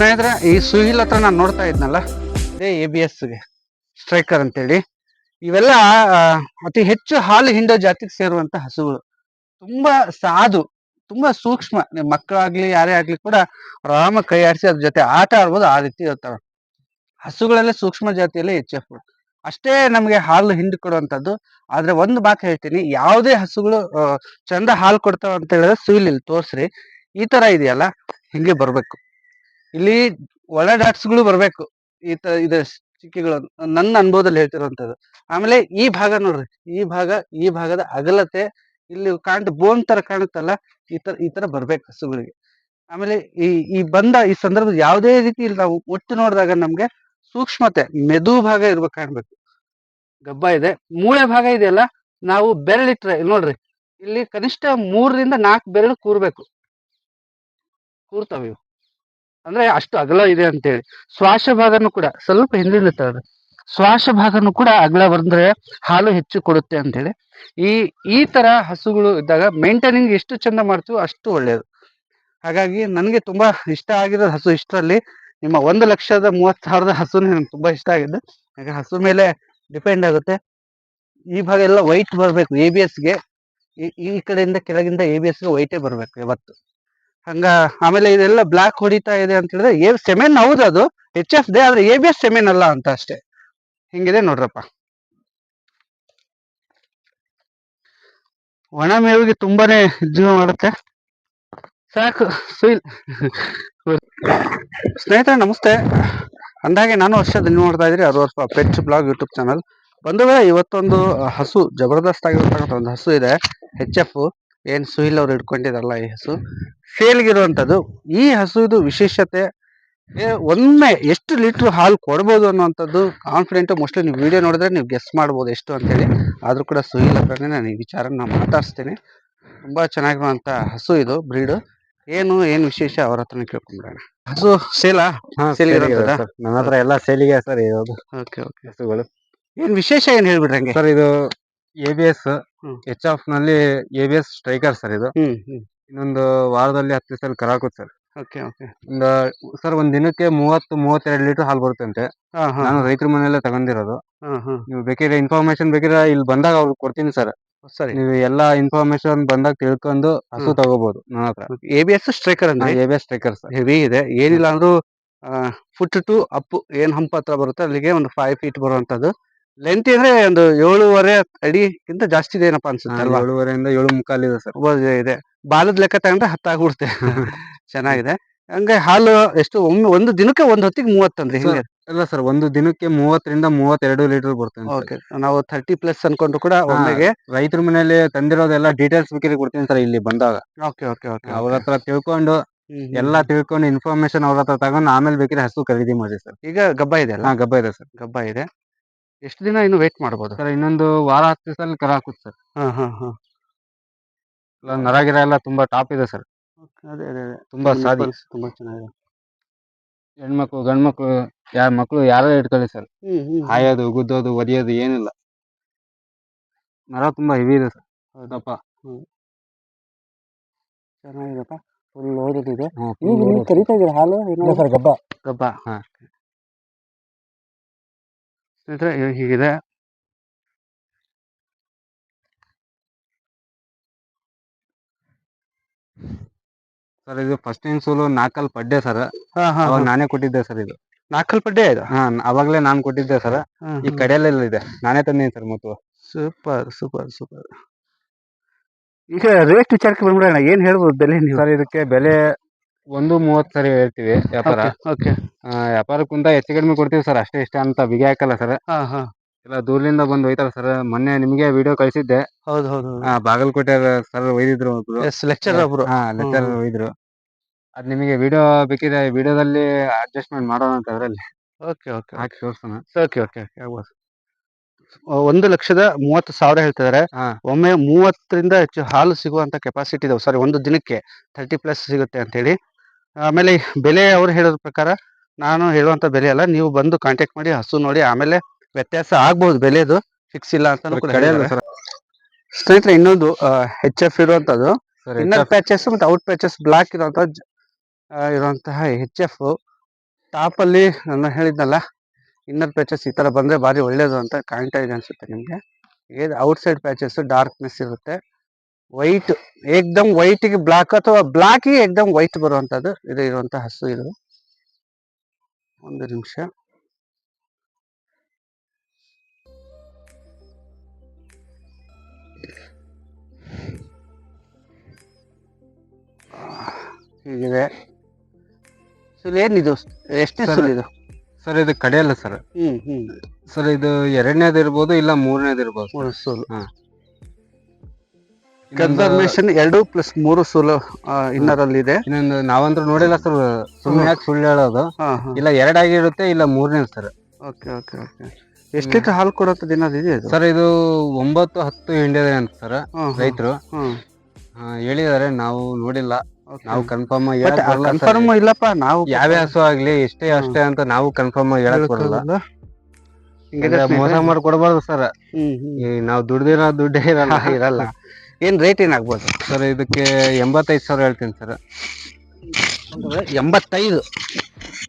ಸ್ನೇಹಿತರೆ, ಈ ಸುಹಿಲ್ ಹತ್ರ ನಾನು ನೋಡ್ತಾ ಇದ್ನಲ್ಲ, ಇದೇ ಎ ಬಿ ಎಸ್ಗೆ ಸ್ಟ್ರೈಕರ್ ಅಂತೇಳಿ. ಇವೆಲ್ಲ ಅತಿ ಹೆಚ್ಚು ಹಾಲು ಹಿಂಡೋ ಜಾತಿಗೆ ಸೇರುವಂತ ಹಸುಗಳು. ತುಂಬಾ ಸಾಧು, ತುಂಬಾ ಸೂಕ್ಷ್ಮ. ಮಕ್ಕಳಾಗ್ಲಿ, ಯಾರೇ ಆಗ್ಲಿ ಕೂಡ ಆರಾಮ ಕೈ ಆಡಿಸಿ ಅದ್ರ ಜೊತೆ ಆಟ ಆಡ್ಬೋದು, ಆ ರೀತಿ ಇರ್ತಾವೆ ಹಸುಗಳಲ್ಲೇ ಸೂಕ್ಷ್ಮ ಜಾತಿಯಲ್ಲೇ ಎಚ್ ಎಫ್ ಅಷ್ಟೇ ನಮ್ಗೆ ಹಾಲು ಹಿಂಡು ಕೊಡುವಂತದ್ದು. ಆದ್ರೆ ಒಂದು ಮಾತು ಹೇಳ್ತೀನಿ, ಯಾವುದೇ ಹಸುಗಳು ಚಂದ ಹಾಲು ಕೊಡ್ತಾವ ಅಂತ ಹೇಳಿದ್ರೆ ಸುಯಿಲ್ ಇಲ್ಲಿ ತೋರ್ಸ್ರಿ. ಈ ತರ ಇದೆಯಲ್ಲ, ಹಿಂಗೆ ಬರ್ಬೇಕು. ಇಲ್ಲಿ ಒಳ ಡಾಟ್ಸ್ಗಳು ಬರಬೇಕು. ಈ ತರ ಇದು ಚಿಕ್ಕಿಗಳು, ನನ್ನ ಅನುಭವದಲ್ಲಿ ಹೇಳ್ತಿರುವಂತದ್ದು ಆಮೇಲೆ ಈ ಭಾಗ ನೋಡ್ರಿ, ಈ ಭಾಗ, ಈ ಭಾಗದ ಅಗಲತೆ, ಇಲ್ಲಿ ಕಾಣ್ತ ಬೋನ್ ತರ ಕಾಣುತ್ತಲ್ಲ, ಈ ತರ ಈ ತರ ಬರ್ಬೇಕು ಹಸುಗಳಿಗೆ. ಆಮೇಲೆ ಈ ಈ ಬಂದ, ಈ ಸಂದರ್ಭದ ಯಾವುದೇ ರೀತಿ ಇಲ್ಲಿ ನಾವು ಒಟ್ಟು ನೋಡಿದಾಗ ನಮ್ಗೆ ಸೂಕ್ಷ್ಮತೆ, ಮೆದು ಭಾಗ ಇರ್ಬೇಕು ಕಾಣ್ಬೇಕು. ಗಬ್ಬ ಇದೆ. ಮೂಳೆ ಭಾಗ ಇದೆಯಲ್ಲ, ನಾವು ಬೆರಳಿಟ್ರೆ ನೋಡ್ರಿ, ಇಲ್ಲಿ ಕನಿಷ್ಠ ಮೂರರಿಂದ ನಾಲ್ಕು ಬೆರಳು ಕೂರ್ಬೇಕು. ಕೂರ್ತಾವ ಇವು. ಅಂದ್ರೆ ಅಷ್ಟು ಅಗಲ ಇದೆ ಅಂತೇಳಿ. ಶ್ವಾಸ ಭಾಗನು ಕೂಡ ಸ್ವಲ್ಪ ಹಿಂದಿಂದ ತರದು. ಶ್ವಾಸ ಭಾಗನು ಕೂಡ ಅಗಲ ಬಂದ್ರೆ ಹಾಲು ಹೆಚ್ಚು ಕೊಡುತ್ತೆ ಅಂತೇಳಿ. ಈ ಈ ತರ ಹಸುಗಳು ಇದ್ದಾಗ ಮೇಂಟೈನಿಂಗ್ ಎಷ್ಟು ಚಂದ ಮಾಡ್ತೀವೋ ಅಷ್ಟು ಒಳ್ಳೆಯದು ಹಾಗಾಗಿ ನನಗೆ ತುಂಬಾ ಇಷ್ಟ ಆಗಿರೋ ಹಸು ಇಷ್ಟರಲ್ಲಿ ನಿಮ್ಮ ಒಂದು ಲಕ್ಷದ ಮೂವತ್ತು ಸಾವಿರದ ಹಸು ನನಗೆ ತುಂಬಾ ಇಷ್ಟ ಆಗಿದ್ದು ಹಾಗೆ ಹಸು ಮೇಲೆ ಡಿಪೆಂಡ್ ಆಗುತ್ತೆ. ಈ ಭಾಗ ಎಲ್ಲ ವೈಟ್ ಬರಬೇಕು ಎ ಬಿ ಎಸ್ಗೆ ಈ ಕಡೆಯಿಂದ ಕೆಳಗಿಂದ ಎ ಬಿ ಎಸ್ಗೆ ವೈಟೇ ಬರಬೇಕು ಯಾವತ್ತು. ಹಂಗ ಆಮೇಲೆ ಇದೆಲ್ಲ ಬ್ಲಾಕ್ ಹೊಡಿತಾ ಇದೆ ಅಂತ ಹೇಳಿದ್ರೆ ಎ ಸೆಮೆನ್ ಹೌದು ಅದು. ಎಚ್ ಎಫ್ ದೇ ಆದ್ರೆ ಎ ಬಿ ಎಸ್ ಸೆಮೆನ್ ಅಲ್ಲ ಅಂತ ಅಷ್ಟೇ. ಹಿಂಗಿದೆ ನೋಡ್ರಪ್ಪ. ಒಣ ಮೇವಿಗೆ ತುಂಬಾನೇ ಜೀವ ಮಾಡುತ್ತೆ. ಸಾಕು, ಸುಯಿಲ್. ಸ್ನೇಹಿತರೆ, ನಮಸ್ತೆ. ಅಂದಾಗೆ ನಾನು ವರ್ಷದ ನೋಡ್ತಾ ಇದ್ರಿ ಅರವತ್ತು ಪೆಚ್ ಬ್ಲಾಗ್ ಯೂಟ್ಯೂಬ್ ಚಾನಲ್. ಬಂಧುಗಳೇ ಇವತ್ತೊಂದು ಹಸು, ಜಬರ್ದಸ್ತ್ ಆಗಿರ್ತಕ್ಕಂಥ ಒಂದು ಹಸು ಇದೆ ಎಚ್ ಎಫ್ ಏನ್ ಸುಹಿಲ್ ಅವ್ರು ಇಟ್ಕೊಂಡಿರಲ್ಲ ಈ ಹಸು? ಸೇಲ್ಗಿರುವಂತದ್ದು ಈ ಹಸುವುದು ವಿಶೇಷತೆ ಒಮ್ಮೆ ಎಷ್ಟು ಲೀಟರ್ ಹಾಲು ಕೊಡ್ಬೋದು ಅನ್ನುವಂಥದ್ದು ಕಾನ್ಫಿಡೆಂಟ್ ಮೋಸ್ಟ್ಲಿ ನೀವು ವಿಡಿಯೋ ನೋಡಿದ್ರೆ ನೀವು ಗೆಸ್ ಮಾಡ್ಬೋದು ಎಷ್ಟು ಅಂತೇಳಿ. ಆದ್ರೂ ಕೂಡ ಸುಹಿಲ್ ಹತ್ರನೇ ನಾನು ಈ ವಿಚಾರ ನಾನು ಮಾತಾಡ್ಸ್ತೀನಿ. ತುಂಬಾ ಚೆನ್ನಾಗಿರುವಂತ ಹಸು ಇದು ಬ್ರೀಡ್ ಏನು ಏನು ವಿಶೇಷ ಅವ್ರ ಹತ್ರನೇ ಕೇಳ್ಕೊಂಡ್ಬಿಡೋಣ ಹಸು ಸೇಲಾ? ನನ್ನ ಹತ್ರ ಎಲ್ಲ ಸೇಲಿಗೆ ಸರ್ ಇರೋದು. Okay okay. ಹಸುಗಳು. ಏನ್ ವಿಶೇಷ ಏನ್ ಹೇಳ್ಬಿಡ್ರಿ ಹಂಗೆ? ಸರ್ ಇದು A B S H ಆಫ್ನಲ್ಲಿ A B S striker sir ಇದು. ಹ್ಮ್ ಹ್ಮ್. ಇನ್ನೊಂದು ವಾರದಲ್ಲಿ ಹತ್ತು ದಿವಸ ಕರಾಕುತ್ತೆ ಸರ್ ಓಕೆ ಓಕೆ. ಒಂದು ಸರ್ ಒಂದ್ ದಿನಕ್ಕೆ ಮೂವತ್ತು ಮೂವತ್ತೆರಡು ಲೀಟರ್ ಹಾಲು ಬರುತ್ತಂತೆ. ಹಾ ಹಾ. ನಾನು ರೈತರ ಮನೆಯಲ್ಲೇ ತಗೊಂಡಿರೋದು. ಹಾ ಹಾ. ನೀವು ಬೇಕಿದ್ರೆ ಇನ್ಫಾರ್ಮೇಶನ್ ಬೇಕಿದ್ರೆ ಇಲ್ಲಿ ಬಂದಾಗ ಅವ್ರಿಗೆ ಕೊಡ್ತೀನಿ ಸರ್ ಸರಿ. ನೀವು ಎಲ್ಲಾ ಇನ್ಫಾರ್ಮೇಶನ್ ಬಂದಾಗ ತಿಳ್ಕೊಂಡು ಹಸು ತಗೋಬಹುದು ನನ್ನ ಹತ್ರ. ಎ ಬಿ ಎಸ್ ಸ್ಟ್ರೈಕರ್ ಅಂದ್ರೆ? A B S striker sir heavy ಇದೆ. ಏನಿಲ್ಲ ಅಂದ್ರೂ ಫುಟ್ ಟು ಅಪ್ ಏನ್ ಹಂಪ್ ಹತ್ರ ಬರುತ್ತೆ ಅಲ್ಲಿಗೆ ಒಂದು ಫೈವ್ ಫೀಟ್ ಬರುವಂತದ್ದು. ಲೆಂತ್ ಅಂದ್ರೆ ಒಂದು ಏಳುವರೆ ಅಡಿಗಿಂತ ಜಾಸ್ತಿ ಇದೆ ಏನಪ್ಪಾ ಅನ್ಸುತ್ತೆ ಅಲ್ವಾ ಏಳುವರೆಯಿಂದ ಏಳು ಮುಕ್ಕಾಲು ಇದೆ ಸರ್. ಒಬ್ಬ ಇದೆ ಬಾಲದ ಲೆಕ್ಕ ತಗೊಂಡ್ರೆ ಹತ್ತಾಗ್ಬಿಡುತ್ತೆ. ಚೆನ್ನಾಗಿದೆ. ಹಂಗೆ ಹಾಲು ಎಷ್ಟು ಒಮ್ಮೆ ಒಂದು ದಿನಕ್ಕೆ ಒಂದ್ ಹೊತ್ತಿಗೆ ಮೂವತ್ತಂದ್ರೆ ಹಿಂಗೆ? ಇಲ್ಲ ಸರ್ ಒಂದು ದಿನಕ್ಕೆ ಮೂವತ್ತರಿಂದ ಮೂವತ್ತೆರಡು ಲೀಟರ್ ಬರ್ತೇನೆ ಓಕೆ ನಾವು ತರ್ಟಿ ಪ್ಲಸ್ ಅನ್ಕೊಂಡ್ರು ಕೂಡ ಒಮ್ಮೆಗೆ ರೈತರ ಮನೆಯಲ್ಲಿ ತಂದಿರೋದೆಲ್ಲ ಡೀಟೇಲ್ಸ್ ಬೇಕಿದ್ರೆ ಕೊಡ್ತೀನಿ ಸರ್ ಇಲ್ಲಿ ಬಂದಾಗ. ಓಕೆ ಓಕೆ ಓಕೆ ಅವ್ರ ಹತ್ರ ತಿಳ್ಕೊಂಡು ಎಲ್ಲಾ ತಿಳ್ಕೊಂಡು ಇನ್ಫಾರ್ಮೇಶನ್ ಅವ್ರ ಹತ್ರ ತಗೊಂಡು ಆಮೇಲೆ ಬೇಕಿದ್ರೆ ಹಸು ಖರೀದಿ ಮಾಡಿ ಸರ್. ಈಗ ಗಬ್ಬ ಇದೆ ಅಲ್ಲ? ಗಬ್ಬ ಇದೆ ಸರ್. ಗಬ್ಬ ಇದೆ. ಎಷ್ಟು ದಿನ ಇನ್ನು ವೇಟ್ ಮಾಡ್ಬೋದು? ಸರ್ ಇನ್ನೊಂದು ವಾರ ಹತ್ತು ದಿವಸದಲ್ಲಿ ಕರ ಹಾಕುತ್ತೆ ಸರ್. ಹಾಂ ಹಾಂ ಹಾಂ. ಇಲ್ಲ ನರಗಿರ ಎಲ್ಲ ತುಂಬ ಟಾಪ್ ಇದೆ ಸರ್. ಅದೇ ಅದೇ ಅದೇ. ತುಂಬಾ ಸಾಧಿ ತುಂಬ ಚೆನ್ನಾಗಿದೆ. ಹೆಣ್ಮಕ್ಳು ಗಂಡ್ಮಕ್ಳು ಯಾರ ಮಕ್ಕಳು ಯಾರೇ ಇಟ್ಕೊಳ್ಳಿ ಸರ್. ಹಾಯೋದು ಗುದ್ದೋದು ಒದಿಯೋದು ಏನಿಲ್ಲ. ನರ ತುಂಬ ಹೆವಿ ಇದೆ ಸರ್. ಹೌದಪ್ಪ. ಚೆನ್ನಾಗಿದೆಪ್ಪ ಫುಲ್ ಓದಿದೆ ನೀವು. ಕರಿತಾ ಇದ್ದೀರಾ ಹಾಲು ಇಲ್ಲ ಸರ್ ಗಬ್ಬ. ಗಬ್ಬ. ಹಾ. ಸ್ನೇಹಿತರೆ ಇವಾಗ ಹೀಗಿದೆ. ಸರ್ ಇದು ಫಸ್ಟ್ ಟೈಮ್ ನಾಕಲ್ ನಾಲ್ಕಲ್ ಪಡ್ಡೆ ಸರ್. ಹಾ ಹಾ ಅವಾಗ ನಾನೇ ಕೊಟ್ಟಿದ್ದೆ ಸರ್ ಇದು. ನಾಲ್ಕಲ್ ಪಡ್ಡೆ ಇದು? ಹಾ ಅವಾಗ್ಲೇ ನಾನ್ ಕೊಟ್ಟಿದ್ದೆ ಸರ್. ಈ ಕಡೆಯಲ್ಲೆಲ್ಲ ಇದೆ ನಾನೇ ತಂದೀನಿ ಸರ್ ಮತ್ತು. Super super super. ಈಗ ರೇಟ್ ವಿಚಾರಕ್ಕೆ ಬಂದ್ಬಿಡೋಣ. ಏನ್ ಹೇಳ್ಬೋದು ಬೆಲೆ ನೀವು? ಸರ್ ಇದಕ್ಕೆ ಬೆಲೆ ಒಂದು ಮೂವತ್ತು ಸರಿ ಹೇಳ್ತೀವಿ ವ್ಯಾಪಾರ. ಓಕೆ ಆ, ವ್ಯಾಪಾರಕ್ಕಿಂತ ಹೆಚ್ಚು ಕಡಿಮೆ ಕೊಡ್ತೀವಿ ಸರ್ ಅಷ್ಟೇ ಇಷ್ಟ ಅಂತ ಬಿಗಿ ಹಾಕಲ್ಲ ಸರ್. ಹಾ ಹಾ. ಎಲ್ಲ ದೂರದಿಂದ ಬಂದು ಒಯ್ತಾರ ಸರ್. ಮೊನ್ನೆ ನಿಮಗೆ ವಿಡಿಯೋ ಕಳಿಸಿದ್ದೆ. ಹೌದು ಹೌದು ಆ, ಬಾಗಲಕೋಟೆ ಸರ್ ಒಯ್ದಿದ್ರು ಒಬ್ರು. ಎಸ್ ಲೆಕ್ಚರ್ ಒಬ್ರು. ಹಾ. ಒಯ್ದ್ರು. ಅದ್ ನಿಮಗೆ ವಿಡಿಯೋ ಬೇಕಿದೆ ವಿಡಿಯೋದಲ್ಲಿ ಅಡ್ಜಸ್ಟ್ಮೆಂಟ್ ಮಾಡೋಣ ಅಂತ ಅದ್ರಲ್ಲಿ. ಓಕೆ ಓಕೆ ಹಾಕಿ ತೋರ್ಸೋಣ. ಓಕೆ ಓಕೆ ಆಗ್ಬೋದು. ಒಂದು ಲಕ್ಷದ ಮೂವತ್ತು ಸಾವಿರ ಹೇಳ್ತಿದ್ದಾರೆ. ಹಾ. ಒಮ್ಮೆ ಮೂವತ್ತರಿಂದ ಹೆಚ್ಚು ಹಾಲು ಸಿಗುವಂತ ಕೆಪಾಸಿಟಿ ಇದಾವೆ. ಸಾರಿ ಒಂದು ದಿನಕ್ಕೆ ತರ್ಟಿ ಪ್ಲಸ್ ಸಿಗುತ್ತೆ ಅಂತೇಳಿ. ಆಮೇಲೆ ಬೆಲೆ ಅವ್ರು ಹೇಳೋದ್ರ ಪ್ರಕಾರ ನಾನು ಹೇಳುವಂತ ಬೆಲೆ ಅಲ್ಲ ನೀವು ಬಂದು ಕಾಂಟ್ಯಾಕ್ಟ್ ಮಾಡಿ ಹಸು ನೋಡಿ ಆಮೇಲೆ ವ್ಯತ್ಯಾಸ ಆಗ್ಬಹುದು ಬೆಲೆದು ಫಿಕ್ಸ್ ಇಲ್ಲ ಅಂತ ಸ್ನೇಹಿತರೆ ಇನ್ನೊಂದು ಹೆಚ್ ಎಫ್ ಇರುವಂತದ್ದು. ಇನ್ನರ್ ಪ್ಯಾಚಸ್ ಮತ್ತೆ ಔಟ್ ಪ್ಯಾಚಸ್ ಬ್ಲಾಕ್ ಇರುವಂತ ಇರುವಂತಹ ಹೆಚ್ ಎಫ್ ಟಾಪ್ ಅಲ್ಲಿ ನಾನು ಹೇಳಿದ್ನಲ್ಲ ಇನ್ನರ್ ಪ್ಯಾಚಸ್ ಈ ತರ ಬಂದ್ರೆ ಬಾರಿ ಒಳ್ಳೇದು ಅಂತ ಕಾಣ್ತಾ ಇದೆ ಅನ್ಸುತ್ತೆ ನಿಮ್ಗೆ. ಔಟ್ ಸೈಡ್ ಪ್ಯಾಚಸ್ ಡಾರ್ಕ್ನೆಸ್ ಇರುತ್ತೆ. ವೈಟ್ ಏಕ್ದಮ್ ವೈಟ್ಗೆ ಬ್ಲಾಕ್ ಅಥವಾ ಬ್ಲಾಕ್ಗೆ ಏಕ್ದಮ್ ವೈಟ್ ಬರುವಂಥದ್ದು ಇದು ಇರುವಂಥ ಹಸು ಇದು. ಒಂದು ನಿಮಿಷ. ಹೀಗಿದೆ. ಸುಲ್ ಏನಿದು ಎಷ್ಟು ಸುಲ್ ಇದು? ಸರ್ ಇದು ಕಡೆಯಲ್ಲ ಸರ್. ಹ್ಮ್ ಹ್ಮ್. ಸರ್ ಇದು ಎರಡನೇದು ಇರ್ಬೋದು ಇಲ್ಲ ಮೂರನೇದು ಇರ್ಬೋದು ಸೂಲು. ಹಾ. ಕನ್ಫರ್ಮೇಶನ್ ಎರಡು ಪ್ಲಸ್ ಮೂರು ಸುಲು ಇನ್ನರ್ ಅಲ್ಲಿ ಇದೆ ಇನ್ನೊಂದು ನಾವಂತೂ ನೋಡಿಲ್ಲ ಸರ್ ಸುಮ್ಮನೆ ಯಾಕೆ ಸುಳ್ಳು ಹೇಳೋದು. ಇಲ್ಲ ಎರಡಾಗಿರುತ್ತೆ ಇಲ್ಲ ಮೂರನೇ ಸರ್. ಓಕೆ ಓಕೆ ಓಕೆ ಎಷ್ಟು ಲೀಟರ್ ಹಾಲು ಕೊಡುತ್ತೆ ದಿನ ಇದೆ? ಇದು ಸರ್ ಇದು ಒಂಬತ್ತು ಹತ್ತು ಹಿಂಡಿದೆ ಅಂತ ಸರ್ ರೈತರು. ಹ್ಮ್ ಹೇಳಿದಾರೆ ನಾವು ನೋಡಿಲ್ಲ. ನಾವು ಕನ್ಫರ್ಮ್ ಬಟ್ ಕನ್ಫರ್ಮ್ ಇಲ್ಲಪ್ಪ ನಾವು ಯಾವೇ ಹಸು ಆಗ್ಲಿ ಎಷ್ಟೇ ಅಷ್ಟೇ ಅಂತ ನಾವು ಕನ್ಫರ್ಮ್ ಹೇಳಕ್ ಬರಲ್ಲ. ಹೇಳಕ್ಕಾಗಲ್ಲ. ಹಿಂಗಿದೆ ಅಂದ್ರೆ ಮೋಸ ಸ್ನೇಹಿತರೆ. ಮಾಡಿ ಕೊಡಬಾರ್ದು ಸರ್. ಹ್ಮ್ ಹ್ಮ್. ನಾವು ದುಡ್ದಿರೋ ದುಡ್ಡೇ ಇರಲ್ಲ ಇರಲ್ಲ. ಏನ್ ರೇಟ್ ಏನಾಗ್ಬೋದು ಸರ್ ಇದಕ್ಕೆ ಎಂಬತ್ತೈದು ಸಾವಿರ ಹೇಳ್ತೀನಿ ಸರ್. ಎಂಬತ್ತೈದು?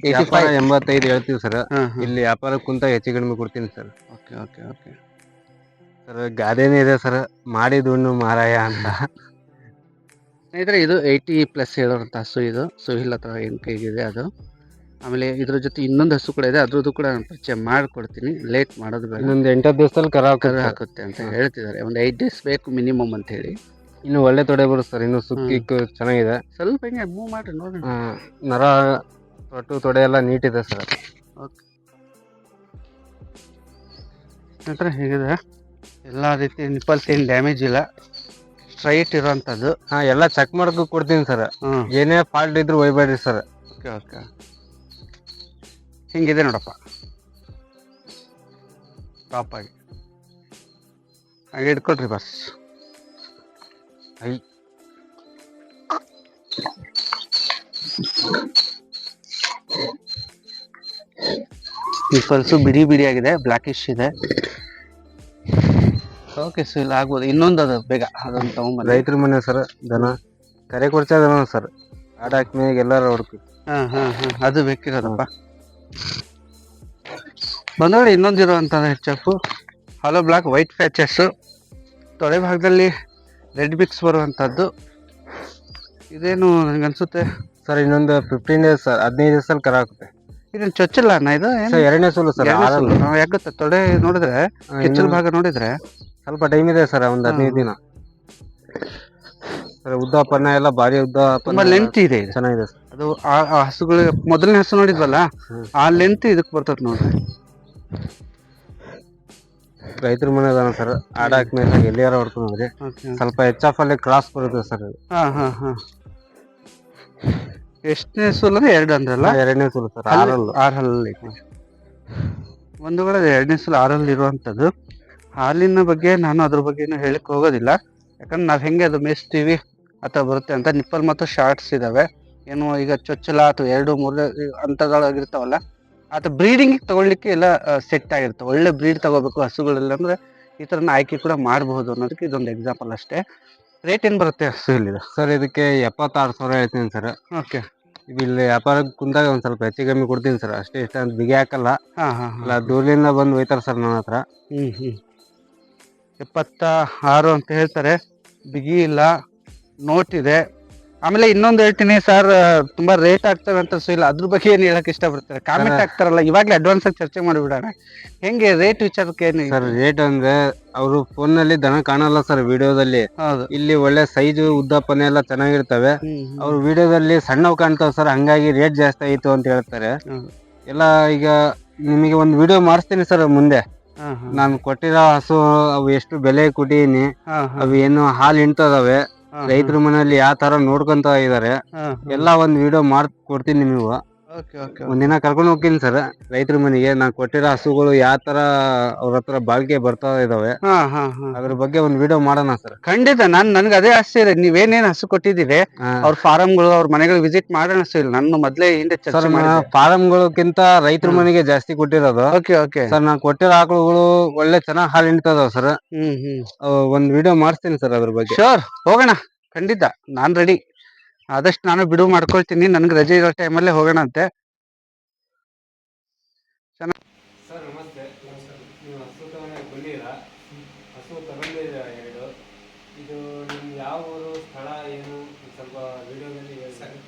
ವ್ಯಾಪಾರ ಎಂಬತ್ತೈದು ಹೇಳ್ತೀವಿ ಸರ್. ಹಾ ಇಲ್ಲಿ ವ್ಯಾಪಾರ ಕುಂತ ಹೆಚ್ಚು ಕಡಿಮೆ ಕೊಡ್ತೀನಿ sir. Okay okay okay. Sir ಗಾದೆನೇ ಇದೆ ಸರ್. ಮಾಡಿ ದುಣ್ಣು ಮಾರಾಯ ಅಂತ. ಸ್ನೇಹಿತರೆ ಇದು ಏಯ್ಟಿ ಪ್ಲಸ್ ಹೇಳೋಂಥ ಹಸು ಇದು. ಸುಹಿಲ್ ಹತ್ರ ಏನು ಕೈಗಿದೆ ಅದು? ಆಮೇಲೆ ಇದ್ರ ಜೊತೆ ಇನ್ನೊಂದು ಹಸು ಕೂಡ ಇದೆ ಅದ್ರದ್ದು ಕೂಡ ನಾನು ಪರಿಚಯ ಮಾಡಿಕೊಡ್ತೀನಿ. ಲೇಟ್ ಮಾಡೋದು ಬೇಡ. ಇನ್ನೊಂದು ಎಂಟತ್ತು ದಿವಸದಲ್ಲಿ ಕರ ಕರಾವ ಹಾಕೋದು ಹಾಕುತ್ತೆ ಅಂತ ಹೇಳ್ತಿದ್ದಾರೆ. ಒಂದು ಐದು ಡೇಸ್ ಬೇಕು ಮಿನಿಮಮ್ ಅಂತ ಹೇಳಿ. ಇನ್ನು ಒಳ್ಳೆ ತೊಡೆ ಬರುತ್ತೆ ಸರ್ ಇನ್ನು ಸುಕ್ಕಿಕ್ಕು ಚೆನ್ನಾಗಿದೆ. ಸ್ವಲ್ಪ ಹಿಂಗೆ ಮೂವ್ ಮಾಡಿ ನೋಡಿ ನರ ತೊಟ್ಟು ತೊಡೆ ಎಲ್ಲ ನೀಟಿದೆ ಸರ್. ಓಕೆ. ನಂತರ ಹೇಗಿದೆ? ಎಲ್ಲ ರೀತಿ ನಿಪ್ಪಲ್ಸ್ ಏನು ಡ್ಯಾಮೇಜ್ ಇಲ್ಲ. ಸ್ಟ್ರೈಟ್ ಇರೋಂಥದ್ದು. ಹಾಂ ಎಲ್ಲ ಚೆಕ್ ಮಾಡ್ಕೊಂಡು ಕೊಡ್ತೀನಿ ಸರ್. ಏನೇ ಫಾಲ್ಟ್ ಇದ್ರೂ ಒಯ್ಬೇಡ್ರಿ ಸರ್. Okay okay. ಹಿಂಗಿದೆ ನೋಡಪ್ಪ. ಟಾಪ್ ಆಗಿ. ಹಾಗೆ ಇಟ್ಕೊಳ್ರಿ ಬಸ್ ಐ. ನಿಪ್ಪಲ್ಸು ಬಿಡಿ ಬಿಡಿ ಆಗಿದೆ ಬ್ಲ್ಯಾಕಿಶ್ ಇದೆ. ಓಕೆ ಸೊ ಇಲ್ಲ ಆಗ್ಬೋದು. ಇನ್ನೊಂದು ಅದು ಬೇಗ ಅದೊಂದು ತಗೊಂಬಂದು ರೈತರ ಮನೆ ಸರ್ ದನ. ಕರೆ ಕೊಡ್ತಾ ಇದ್ದಾನ ಸರ್. ಆಡ ಎಲ್ಲರೂ ಹೊಡ್ಕಿ ಹಾಂ ಹಾಂ ಹಾಂ. ಅದು ಬೇಕಿರೋದಪ್ಪ. ಬಂದೋಳಿ ಅಂತ ಇರುವಂಥದ್ದು ಹೆಚ್ಚಪ್ಪು ಹಲೋ ಬ್ಲಾಕ್ ವೈಟ್ ಪ್ಯಾಚಸ್ಸು ತೊಡೆ ಭಾಗದಲ್ಲಿ ರೆಡ್ ಮಿಕ್ಸ್ ಬರುವಂಥದ್ದು ಇದೇನು ನನಗೆ ಅನ್ಸುತ್ತೆ? ಸರ್ ಇನ್ನೊಂದು ಫಿಫ್ಟೀನ್ ಡೇಸ್ ಸರ್ ಹದಿನೈದು ದಿವಸದಲ್ಲಿ ಕರ ಆಗುತ್ತೆ. ಇದೇನು ಚೊಚ್ಚಿಲ್ಲ ಅಣ್ಣ ಇದು ಏನು? ಸರ್ ಎರಡನೇ ಸೋಲು ಸರ್ ಎರಡನೇ ಆರಲ್ಲ. ಸುಲ್ಲು. ಯಾಕೆ ಗೊತ್ತಾ? ತೊಡೆ ನೋಡಿದ್ರೆ ಹೆಚ್ಚಿನ ಕೆಚ್ಚಲ ಭಾಗ ನೋಡಿದ್ರೆ. ಸ್ವಲ್ಪ ಟೈಮ್ ಇದೆ ಸರ್ ಒಂದು ಹದಿನೈದು ದಿನ. ಸರ್ ಪನ್ನ ಎಲ್ಲ ಭಾರಿ ಉದ್ದ ತುಂಬಾ ಲೆಂತ್ ಇದೆ ಇದು. ಚೆನ್ನಾಗಿದೆ ಸರ್ ಅದು ಆ ಆ ಹಸುಗಳು ಮೊದಲನೇ ಹಸು ನೋಡಿದ್ವಲ್ಲ. ಆ ಲೆಂತ್ ಇದಕ್ಕೆ ಬರ್ತದೆ ನೋಡ್ರಿ. ರೈತರ ಮನೆ ಅದಾನ ಸರ್ ಆಡ ಮೇಲೆ ಎಲ್ಲಿಯಾರ ಹೊಡ್ಕೊಂಡ್ರಿ ಸ್ವಲ್ಪ ಎಚ್ ಆಫ್ ಅಲ್ಲಿ ಕ್ರಾಸ್ ಬರುತ್ತೆ ಸರ್ ಹಾ ಹಾ ಹಾ. ಎಷ್ಟನೇ ಸೂಲ್ ಅಂದ್ರೆ ಎರಡು ಅಂದ್ರಲ್ಲ ಎರಡನೇ ಸೂಲ್ ಸರ್ ಆರಲ್ಲಿ. ಆರಲ್ಲಿ. ಆರು ಹಲ್ಲಲ್ಲಿ ಒಂದು ವೇಳೆ ಎರಡನೇ ಸಲ ಆರಲ್ಲಿ ಇರುವಂಥದ್ದು ಹಾಲಿನ ಬಗ್ಗೆ ನಾನು ಅದ್ರ ಬಗ್ಗೆ ಹೇಳಕ್ ಹೋಗೋದಿಲ್ಲ. ಯಾಕಂದ್ರೆ ನಾವು ಹೆಂಗೆ ಅದು ಮೇಯಿಸ್ತೀವಿ ಅಥವಾ ಬರುತ್ತೆ ಅಂತ ನಿಪ್ಪಲ್ ಮತ್ತು ಶಾರ್ಟ್ಸ್ ಇದಾವೆ. ಏನು ಈಗ ಚೊಚ್ಚಲ ಅಥವಾ ಎರಡು ಮೂರು ಅಂತಗಳಾಗಿರ್ತಾವಲ್ಲ ಅಥವಾ ಬ್ರೀಡಿಂಗ್ ತಗೊಳ್ಳಿಕ್ಕೆ ಎಲ್ಲ ಸೆಟ್ ಆಗಿರ್ತವೆ ಒಳ್ಳೆ ಬ್ರೀಡ್ ತಗೋಬೇಕು ಹಸುಗಳೆಲ್ಲ ಅಂದ್ರೆ ಈ ಥರನ ಆಯ್ಕೆ ಕೂಡ ಮಾಡಬಹುದು ಅನ್ನೋದಕ್ಕೆ ಇದೊಂದು ಎಕ್ಸಾಂಪಲ್ ಅಷ್ಟೇ. ರೇಟ್ ಏನು ಬರುತ್ತೆ ಹಸು ಇಲ್ಲಿ ಸರ್ ಇದಕ್ಕೆ ಎಪ್ಪತ್ತಾರು ಸಾವಿರ ಹೇಳ್ತೀನಿ ಸರ್ ಓಕೆ ಈಗ ಇಲ್ಲಿ ವ್ಯಾಪಾರಕ್ಕೆ ಕುಂತಾಗ ಒಂದು ಸ್ವಲ್ಪ ಹೆಚ್ಚು ಕಮ್ಮಿ ಕೊಡ್ತೀನಿ ಸರ್ ಅಷ್ಟೇ ಇಷ್ಟ ಅಂತ ಬಿಗಿ ಹಾಕಲ್ಲ. ಹಾಂ ಹಾಂ ಅಲ್ಲ ದೂರದಿಂದ ಬಂದು ಒಯ್ತಾರೆ ಸರ್ ನನ್ನ ಹತ್ರ. ಹ್ಞೂ ಹ್ಞೂ ಎಪ್ಪತ್ತ ಆರು ಅಂತ ಹೇಳ್ತಾರೆ. ಬಿಗಿ ಇಲ್ಲ ನೋಟ್ ಇದೆ. ಆಮೇಲೆ ಇನ್ನೊಂದು ಹೇಳ್ತೀನಿ ಸರ್ ತುಂಬಾ ರೇಟ್ ಆಗ್ತವೆ ಅಂತ ಸೊ ಇಲ್ಲ ಅದ್ರ ಬಗ್ಗೆ ಏನ್ ಹೇಳಕ್ ಇಷ್ಟಪಡ್ತಾರೆ? ಕಾಮೆಂಟ್ Sir- ಆಗ್ತಾರಲ್ಲ ಇವಾಗ್ಲೇ ಅಡ್ವಾನ್ಸ್ ಆಗಿ ಚರ್ಚೆ ಮಾಡಿಬಿಡೋಣ. ಹೆಂಗೆ ರೇಟ್ ವಿಚಾರಕ್ಕೆ ಏನು ಸರ್ ರೇಟ್ ಅಂದ್ರೆ ಅವರು ಫೋನ್ನಲ್ಲಿ ದನ ಕಾಣಲ್ಲ ಸರ್ ವಿಡಿಯೋದಲ್ಲಿ ಹೌದು. ಇಲ್ಲಿ ಒಳ್ಳೆ ಸೈಜ್ ಉದ್ದಪ್ಪನೆ ಎಲ್ಲ ಚೆನ್ನಾಗಿರ್ತವೆ. ಹ್ಮ್. ವಿಡಿಯೋದಲ್ಲಿ ಸಣ್ಣವು ಕಾಣ್ತಾವ ಸರ್ ಹಂಗಾಗಿ ರೇಟ್ ಜಾಸ್ತಿ ಆಯ್ತು ಅಂತ ಹೇಳ್ತಾರೆ. ಎಲ್ಲ ಈಗ ನಿಮಗೆ ಒಂದು ವಿಡಿಯೋ ಮಾಡಿಸ್ತೀನಿ ಸರ್ ಮುಂದೆ. ನಾನು ಕೊಟ್ಟಿರೋ ಹಸು ಅವು ಎಷ್ಟು ಬೆಲೆ ಕೊಟ್ಟಿದ್ದೀನಿ. ಅವು ಏನು ಹಾಲು ಹಾ, ರೈತರ ಮನೆಯಲ್ಲಿ ಯಾವ ತರ ನೋಡ್ಕೊಂತ ಇದಾರೆ. ಎಲ್ಲ ಒಂದ್ ವಿಡಿಯೋ ಮಾಡ್ ಕೊಡ್ತೀನಿ ನಿಮಗೆ ಒಂದಿನ ಕರ್ಕೊಂಡು ಹೋಗ್ತೀನಿ ಸರ್ ರೈತರ ಮನೆಗೆ ನಾನು ಕೊಟ್ಟಿರೋ ಹಸುಗಳು ಯಾವ ತರ ಅವ್ರ ಹತ್ರ ಬಾಳ್ಕೆ ಬರ್ತಾ ಇದಾವೆ ಹಾ ಹಾ ಹಾ. ಅದ್ರ ಬಗ್ಗೆ ಒಂದ್ ವಿಡಿಯೋ ಮಾಡೋಣ ಸರ್ ಖಂಡಿತ ನಾನ್ ನನ್ಗೆ ಅದೇ ಆಸೆ ಇದೆ. ನೀವೇನೇನ್ ಹಸು ಕೊಟ್ಟಿದ್ದೀರಿ? ಅವ್ರ ಫಾರಂಗಳು ಅವ್ರ ಮನೆಗಳಿಗೆ ವಿಸಿಟ್ ಮಾಡೋಣ ಸರ್ ನಾನು ಮೊದ್ಲೇ ಹಿಂದೆ ಸರ್ ಚರ್ಚೆ ಮಾಡಿದ್ದೆ. ಫಾರಮ್ಗಳಕ್ಕಿಂತ ರೈತರ ಮನೆಗೆ ಜಾಸ್ತಿ ಕೊಟ್ಟಿರೋದು. ಓಕೆ ಓಕೆ ಸರ್ ನಾನು ಕೊಟ್ಟಿರೋ ಆಕಳುಗಳು ಒಳ್ಳೆ ಚೆನ್ನಾಗ್ ಹಾಲು ಹಿಂಡ್ತದವ ಸರ್ ಹ್ಮ್ ಹ್ಮ್. ಒಂದ್ ವಿಡಿಯೋ ಮಾಡಿಸ್ತೀನಿ ಸರ್ ಅದ್ರ ಬಗ್ಗೆ. ಶೋರ್ ಹೋಗೋಣ. ಖಂಡಿತ ನಾನ್ ರೆಡಿ ಆದಷ್ಟು ನಾನು ಬಿಡುವು ಮಾಡ್ಕೊಳ್ತೀನಿ. ನನ್ಗೆ ರಜೆ ಇರೋ ಟೈಮಲ್ಲೇ ಹೋಗೋಣ ಅಂತೆ. ಸರ್ ನಮಸ್ತೆ. ನೀವು ಹಸು ತಗೊಂಡು ಬಂದಿರಾ ಹಸು ತಗೊಂಡಿದ್ದೀರಾ ಎರಡು? ಇದು ನಿಮ್ಮ ಯಾವ ಊರು ಸ್ಥಳ ಏನು? ಸ್ವಲ್ಪ ವಿಡಿಯೋದಲ್ಲಿ ಹೇಳಿ. ಸರಿ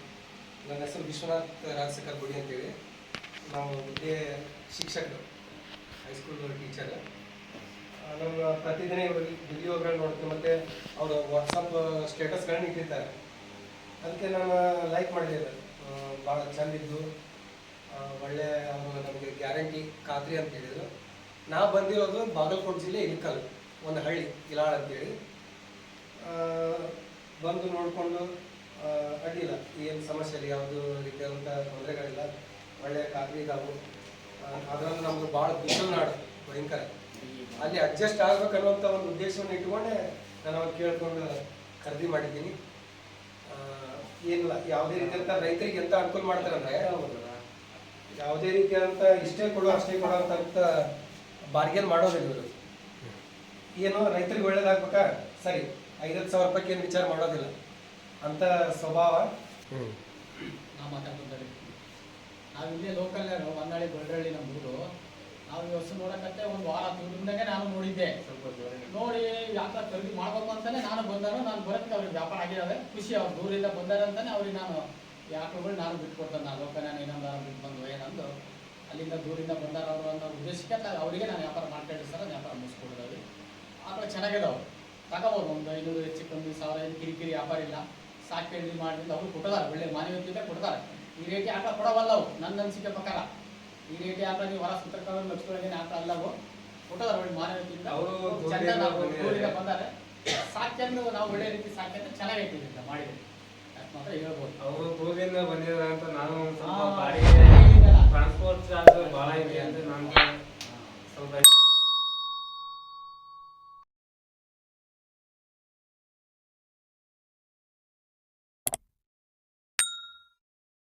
ನನ್ನ ಹೆಸರು ವಿಶ್ವನಾಥ್ ರಾಜಶೇಖರ್ ಗುಡಿ ಅಂತೇಳಿ. ನಾವು ಇದೇ ಶಿಕ್ಷಕರು ಹೈಸ್ಕೂಲ್ ಟೀಚರ್. ನಮ್ಮ ಪ್ರತಿದಿನ ವಿಡಿಯೋಗಳು ನೋಡ್ತೀವಿ ಮತ್ತು ಅವರು ವಾಟ್ಸಪ್ ಸ್ಟೇಟಸ್ಗಳನ್ನ ಇಟ್ಟಿರ್ತಾರೆ. ಅದಕ್ಕೆ ನಾನು ಲೈಕ್ ಮಾಡಿದೆ ಭಾಳ ಚೆಂದಿದ್ದು. ಒಳ್ಳೆ ಅವರು ನಮಗೆ ಗ್ಯಾರಂಟಿ ಖಾತ್ರಿ ಅಂತ ಹೇಳಿದರು. ನಾ ಬಂದಿರೋದು ಬಾಗಲಕೋಟೆ ಜಿಲ್ಲೆ ಇಳಕಲ್ ಒಂದು ಹಳ್ಳಿ, ಇಲಾಳ್ ಅಂತೇಳಿ. ಬಂದು ನೋಡಿಕೊಂಡು ಅಡ್ಡಿಲ್ಲ. ಏನು ಸಮಸ್ಯೆ ಇಲ್ಲ, ಯಾವುದು ರೀತಿಯಾದಂಥ ತೊಂದರೆಗಳಿಲ್ಲ. ಒಳ್ಳೆಯ ಖಾತ್ರಿ ಇದಾವು. ಅದರಲ್ಲಿ ನಮ್ಮದು ಭಾಳ ಬಿಸಿಲು ನಾಡು, ಭಯಂಕರ. ಅಲ್ಲಿ ಅಡ್ಜಸ್ಟ್ ಆಗಬೇಕನ್ನುವಂಥ ಒಂದು ಉದ್ದೇಶವನ್ನು ಇಟ್ಕೊಂಡೆ ನಾನು ಅವ್ರು ಕೇಳಿಕೊಂಡು ಖರೀದಿ ಮಾಡಿದ್ದೀನಿ. ಏನಿಲ್ಲ ಯಾವುದೇ ರೀತಿಯಂತ ರೈತರಿಗೆ ಎಂತ ಅನುಕೂಲ ಮಾಡ್ತಾರಂದ್ರೆ ಯಾವುದೇ ರೀತಿಯಾದಂಥ ಇಷ್ಟೇ ಕೊಡು ಅಷ್ಟೇ ಕೊಡು ಅಂತ ಬಾರ್ಗೇನ್ ಮಾಡೋದಿಲ್ಲ ಇವರು. ಏನು ರೈತರಿಗೆ ಒಳ್ಳೇದಾಗ್ಬೇಕಾ? ಸರಿ ಐದತ್ತು ಸಾವಿರ ರೂಪಾಯಿ ಏನು ವಿಚಾರ ಮಾಡೋದಿಲ್ಲ. ಅಂತ ಸ್ವಭಾವ. ನಾವು ಮಾತಾಡ್ಕೊಂತಾರೆ ನಾವು ಇಲ್ಲೇ ಲೋಕಲ್ ಹೊನ್ನಾಳಿ ಗೊಳ್ಳಹಳ್ಳಿ ನಮ್ಮ ಊರು ನಾವು ವರ್ಷ ನೋಡಕತ್ತೆ ಒಂದು ವಾರ ತಿಂಗಳಿಂದಾಗೆ ನಾನು ನೋಡಿದ್ದೆ. ನೋಡಿ ಯಾಕೆ ಖರೀದಿ ಮಾಡ್ಬೇಕು ಅಂತಾನೆ ನಾನು ಬಂದಾನು ನಾನು ಬರೋಕ್ಕೆ ಅವ್ರಿಗೆ ವ್ಯಾಪಾರ ಆಗಿದ್ದಾವೆ ಖುಷಿ ಅವ್ರು ದೂರಿಂದ ಬಂದಾರೆ ಅಂತಾನೆ ಅವ್ರಿಗೆ ನಾನು ಯಾಕೆಗಳು ನಾನು ಬಿಟ್ಕೊಡ್ತೇನೆ. ನಾನು ಲೋಕ ನಾನು ಇನ್ನೊಂದು ಅವ್ರು ಬಿಟ್ಟು ಬಂದು ಏನಂದು. ಅಲ್ಲಿಂದ ದೂರಿಂದ ಬಂದಾರ ಅವರು ಅನ್ನೋ ಉದ್ದೇಶಕ್ಕೆ ಅವರಿಗೆ ನಾನು ವ್ಯಾಪಾರ ಮಾಡ್ಕೊಂಡು ಸರ್ ವ್ಯಾಪಾರ ಮುಗಿಸ್ಕೊಡೋದು ಆಕಳು ಚೆನ್ನಾಗಿದಾವೆ. ತಗೋಬೋದು ಒಂದು ಐನೂರು ಹೆಚ್ಚು ಕಮ್ಮಿ ಸಾವಿರ ಐದು ಕಿರಿಕಿರಿ ವ್ಯಾಪಾರ ಇಲ್ಲ. ಸಾಕಿ ಮಾಡಿದ್ರೆ ಅವರು ಕೊಡ್ತಾರೆ ಒಳ್ಳೆ ಮಾನವೀಯತೆ ಕೊಡ್ತಾರೆ. ಈ ರೇಟಿ ಆಟ ಕೊಡವಲ್ಲ ಅವು ನನ್ನ ಅನಿಸಿಕೆ ಪ್ರಕಾರ. ಈ ರೀತಿ ನೀವು ಹೊರ ಸುತ್ತಕೊಂಡು ಲಕ್ಷಗಳೇನು ಆಟ ಅಲ್ಲವು ಊಟದ ಮಾನವೀಯತೆಯಿಂದ ಚಂದ ಬಂದಾರೆ. ಸಾಕ್ಯನ್ನು ನಾವು ಒಳ್ಳೆ ರೀತಿ ಸಾಕ್ಯಂತ ಚೆನ್ನಾಗೈತಿ ಮಾಡಿದ್ವಿ ಮಾತ್ರ ಹೇಳ್ಬೋದು. ಅವರು ಟೂರಿಂದ ಬಂದಿದ್ದಾರೆ ಅಂತ ನಾನು ಟ್ರಾನ್ಸ್ಪೋರ್ಟ್ ಚಾರ್ಜ್ ಬಹಳ ಇದೆ ಅಂತ ನಾನು